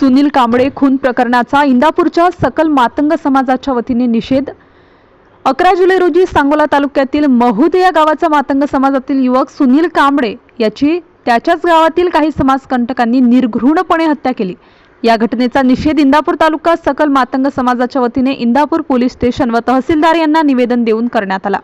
सुनील कांबळे खून प्रकरणाचा इंदापूरच्या सकल मातंग समाजाच्या वतीने निषेध. अकरा जुलै रोजी सांगोला तालुक्यातील महूद या गावाचा मातंग समाजातील युवक सुनील कांबळे याची त्याच्याच गावातील काही समाजकंटकांनी निर्घृणपणे हत्या केली. या घटनेचा निषेध इंदापूर तालुका सकल मातंग समाजाच्या वतीने इंदापूर पोलीस स्टेशन व तहसीलदार यांना निवेदन देऊन करण्यात आला.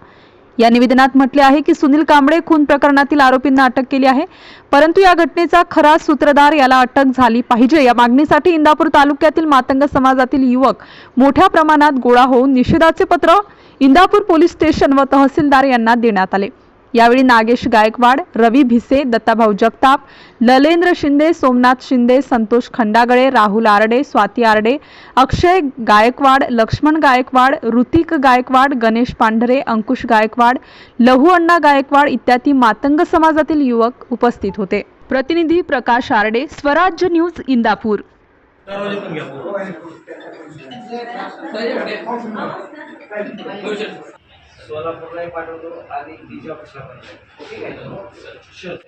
या निवेदनात म्हटले आहे की सुनील कांबळे खून प्रकरणातील आरोपींना अटक केली आहे. परंतु या घटनेचा खरा सूत्रधार याला अटक झाली पाहिजे. या मागणीसाठी इंदापूर तालुक्यातील मातंग समाजातील युवक मोठ्या प्रमाणात गोळा होऊन निषेधाचे पत्र इंदापूर पोलीस स्टेशन व तहसीलदार यांना देण्यात आले. यावेळी नागेश गायकवाड रवी भिसे दत्ताभाऊ जगताप ललेंद्र शिंदे सोमनाथ शिंदे संतोष खंडागळे राहुल आरडे स्वाती आरडे अक्षय गायकवाड लक्ष्मण गायकवाड ऋतिक गायकवाड गणेश पांढरे अंकुश गायकवाड लहू अण्णा गायकवाड इत्यादी मातंग समाजातील युवक उपस्थित होते. प्रतिनिधी प्रकाश आरडे स्वराज्य न्यूज इंदापूर. सोलापूरलाही पाठवतो आणि ऑफिसला पण. ठीक आहे?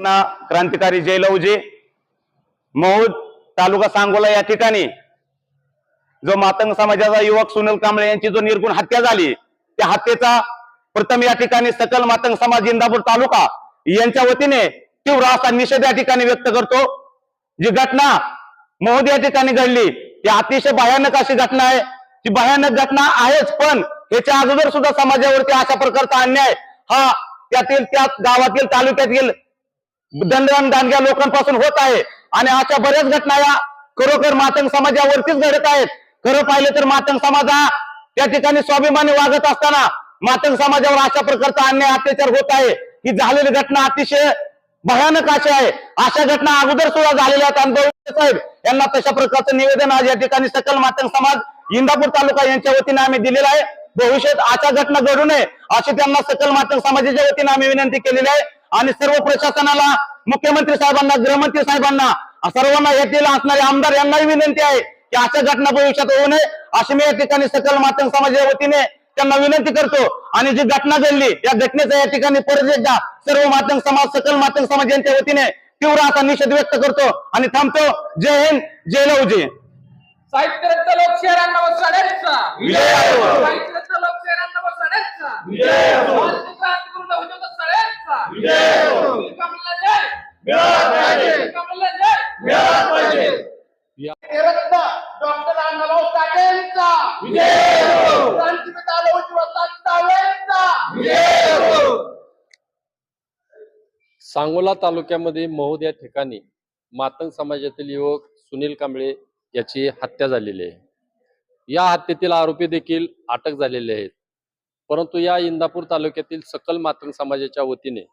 ना क्रांतिकारी जयलवजी महूद तालुका सांगोला या ठिकाणी. जो मातंग समाजाचा युवक सुनील कांबळे यांची जो निर्गुण हत्या झाली त्या हत्येचा प्रथम या ठिकाणी सकल मातंग समाज इंदापूर तालुका यांच्या वतीने तीव्र असा निषेध या ठिकाणी व्यक्त करतो. जी घटना महोद या ठिकाणी घडली ती अतिशय भयानक अशी घटना आहे. ती भयानक घटना आहेच पण याच्या अगोदर सुद्धा समाजावरती अशा प्रकारचा अन्याय हा त्यातील त्या गावातील तालुक्यातील दंडदान दानग्या लोकांपासून होत आहे. आणि अशा बऱ्याच घटना या खरोखर मातंग समाजावरतीच घडत आहेत. खरं पाहिलं तर मातंग समाज हा त्या ठिकाणी स्वाभिमानी वागत असताना मातंग समाजावर अशा प्रकारचा अन्याय अत्याचार होत आहे. ही झालेली घटना अतिशय भयानक अशी आहे. अशा घटना अगोदर सुद्धा झालेल्या आहेत. आणि साहेब यांना तशा प्रकारचं निवेदन आज या ठिकाणी सकल मातंग समाज इंदापूर तालुका यांच्या वतीने आम्ही दिलेलं आहे. भविष्यात अशा घटना घडू नये अशी त्यांना सकल मातंग समाजाच्या वतीने आम्ही विनंती केलेली आहे. आणि सर्व प्रशासनाला मुख्यमंत्री साहेबांना गृहमंत्री साहेबांना सर्वांना येथील असणारे आमदार यांनाही विनंती आहे की अशा घटना भविष्यात होऊ नये. अशी मी या ठिकाणी सकल मातंग समाजाच्या वतीने त्यांना विनंती करतो. आणि जी घटना घडली या घटनेचा या ठिकाणी परत एकदा सर्व मातंग समाज सकल मातंग समाज यांच्या वतीने तीव्र असा निषेध व्यक्त करतो. आणि थांबतो. जय हिंद जय असो. साहित्यरत्न लोकशहरांना बसण्याचा विजय डॉक्टर अण्णाभाऊ सांगोला तालुक्यामध्ये महोद या ठिकाणी मातंग समाजातील युवक सुनील कांबळे याची हत्या झालेली आहे. या हत्येतील आरोपी देखील अटक झालेले आहेत. परंतु या इंदापूर तालुक्यातील सकल मातंग समाजाच्या वतीने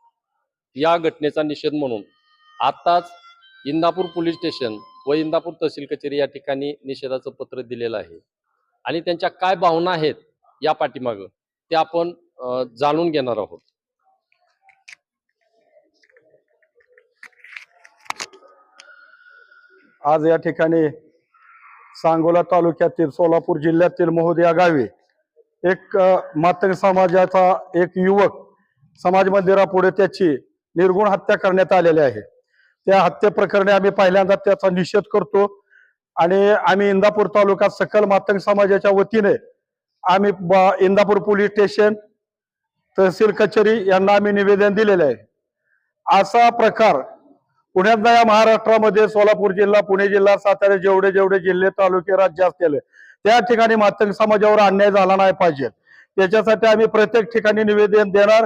या घटनेचा निषेध म्हणून आताच इंदापूर पोलीस स्टेशन व इंदापूर तहसील कचेरी या ठिकाणी निषेधाचं पत्र दिलेलं आहे. आणि त्यांच्या काय भावना आहेत या पाठीमागं ते आपण जाणून घेणार आहोत. आज या ठिकाणी सांगोला तालुक्यातील सोलापूर जिल्ह्यातील महोदया गावी एक मातंग समाजाचा एक युवक समाज मंदिरापुढे त्याची निर्गुण हत्या करण्यात आलेली आहे. त्या हत्येप्रकरणी आम्ही पहिल्यांदा त्याचा निषेध करतो आणि आम्ही इंदापूर तालुका सकल मातंग समाजाच्या वतीने आम्ही ब- इंदापूर पोलीस स्टेशन तहसील कचेरी यांना आम्ही निवेदन दिलेले आहे. असा प्रकार पुण्यात या महाराष्ट्रामध्ये सोलापूर जिल्हा पुणे जिल्हा सातारा जेवढे जेवढे जिल्हे तालुके राज्य असलेले त्या ठिकाणी मातंग समाजावर अन्याय झाला नाही पाहिजे. त्याच्यासाठी आम्ही प्रत्येक ठिकाणी निवेदन देणार.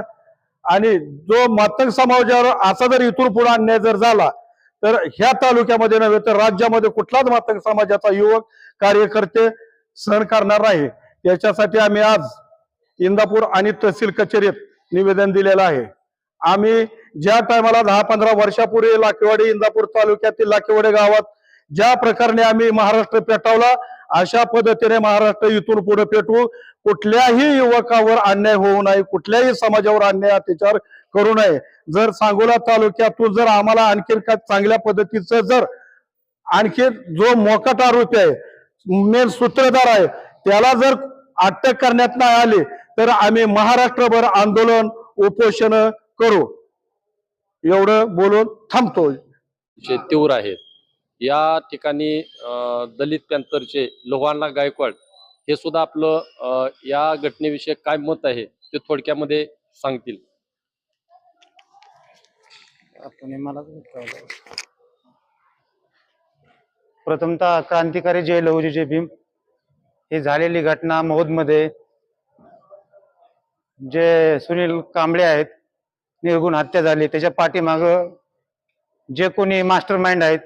आणि जो मातंग समाजावर असा जर इथून पुढे अन्याय जर झाला तर ह्या तालुक्यामध्ये नव्हे तर राज्यामध्ये कुठलाच मातंग समाजाचा युवक कार्यकर्ते सहन करणार नाही. याच्यासाठी आम्ही आज इंदापूर आणि तहसील कचेरीत निवेदन दिलेलं आहे. आम्ही ज्या टायमाला दहा पंधरा वर्षापूर्वी लाखेवाडी इंदापूर तालुक्यातील लाखेवाडी गावात ज्या प्रकारे आम्ही महाराष्ट्र पेटावला अशा पद्धतीने महाराष्ट्र इथून पुढे पेटवू. कुठल्याही युवकावर अन्याय होऊ नये कुठल्याही समाजावर अन्याय अत्याचार करू नये. जर सांगोला तालुक्यातून जर आम्हाला आणखीन काय चांगल्या पद्धतीचं जर आणखी जो मोकाट आरोपी आहे मेन सूत्रधार आहे त्याला जर अटक करण्यात नाही आली तर आम्ही महाराष्ट्रभर आंदोलन उपोषण करू. एवढं बोलून थांबतो. जे तीव्र आहेत या ठिकाणी दलित पॅन्थरचे लोहाना गायकवाड हे सुद्धा आपलं या घटनेविषयी काय मत आहे ते थोडक्यामध्ये सांगतील. प्रथमतः क्रांतिकारी जय लहुजी जय भीम ही झालेली घटना मौदमध्ये जे सुनील कांबळे आहेत निर्गुण हत्या झाली त्याच्या पाठीमाग जे कोणी मास्टर माइंड आहेत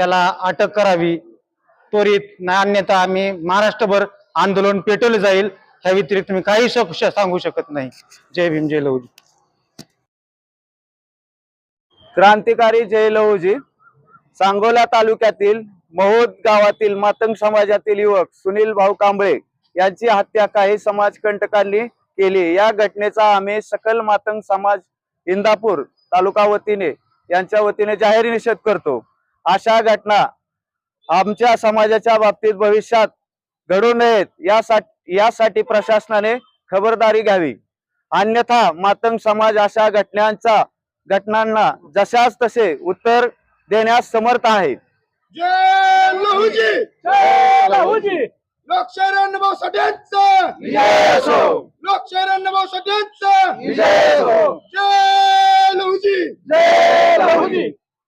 त्याला अटक करावी. त्वरित अन्यथा आम्ही महाराष्ट्रभर आंदोलन पेटवले जाईल. ह्या व्यतिरिक्त मी काही सांगू शकत नाही. जय भीम जय लहुजी. क्रांतिकारी जय लहुजी. सांगोला तालुक्यातील महोद गावातील मातंग समाजातील युवक सुनील भाऊ कांबळे यांची हत्या काही समाजकंटकांनी केली. या घटनेचा आम्ही सकल मातंग समाज इंदापूर तालुका वतीने यांच्या वतीने जाहीर निषेध करतो. अशा घटना आमच्या समाजाच्या बाबतीत भविष्यात घडू नयेत यासाठी यासाठी प्रशासनाने खबरदारी घ्यावी. अन्यथा मातंग समाज अशा घटनांचा घटनांना जशाच तसे उत्तर देण्यास समर्थ आहे. जय